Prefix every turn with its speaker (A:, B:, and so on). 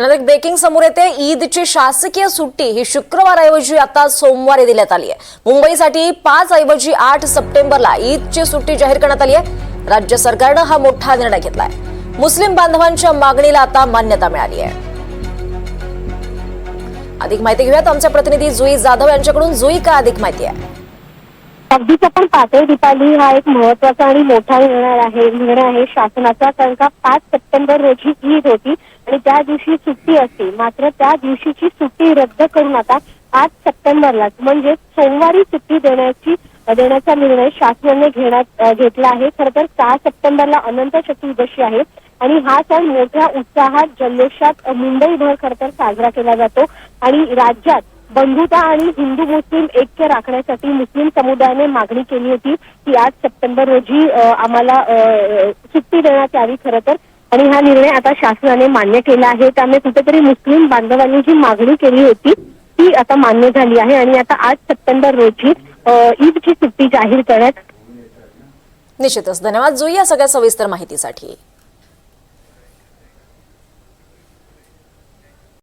A: त्यानंतर एक ब्रेकिंग समोर येते. ईदची शासकीय सुट्टी ही शुक्रवारऐवजी आता सोमवारी देण्यात आली आहे. मुंबईसाठी पाच ऐवजी आठ सप्टेंबरला ईदची सुट्टी जाहीर करण्यात आली आहे. राज्य सरकारनं हा मोठा निर्णय घेतलाय. मुस्लिम बांधवांच्या मागणीला आता मान्यता मिळाली आहे. अधिक माहिती घेऊयात. आमच्या प्रतिनिधी जुई जाधव यांच्याकडून. जुई का अधिक माहिती आहे?
B: अगदीच आपण पातळ दीपावली हा एक महत्त्वाचा आणि मोठा निर्णय आहे निर्णय आहे शासनाचा. कारण का पाच सप्टेंबर रोजी ईद होती आणि त्या दिवशी सुट्टी असते. मात्र त्या दिवशीची सुट्टी रद्द करून आता पाच सप्टेंबरलाच म्हणजे सोमवारी सुट्टी देण्याची देण्याचा निर्णय शासनाने घेण्यात घेतला आहे. खरं तर सहा सप्टेंबरला अनंत चतुर्दशी आहे आणि हा सण मोठ्या उत्साहात जल्लोषात मुंबईभर खरं तर साजरा केला जातो. आणि राज्यात बंधुता आणि हिंदू मुस्लिम ऐक्य राखण्यासाठी मुस्लिम समुदायाने मागणी केली होती की आठ सप्टेंबर रोजी आम्हाला सुट्टी देण्यात यावी खरं तर. आणि हा निर्णय आता शासनाने मान्य केला आहे. त्यामुळे कुठेतरी मुस्लिम बांधवांनी जी मागणी केली होती ती आता मान्य झाली आहे. आणि आता आठ सप्टेंबर रोजी ईदची सुट्टी जाहीर करण्यात
A: निश्चितच. धन्यवाद. जुई या सगळ्या सविस्तर माहितीसाठी.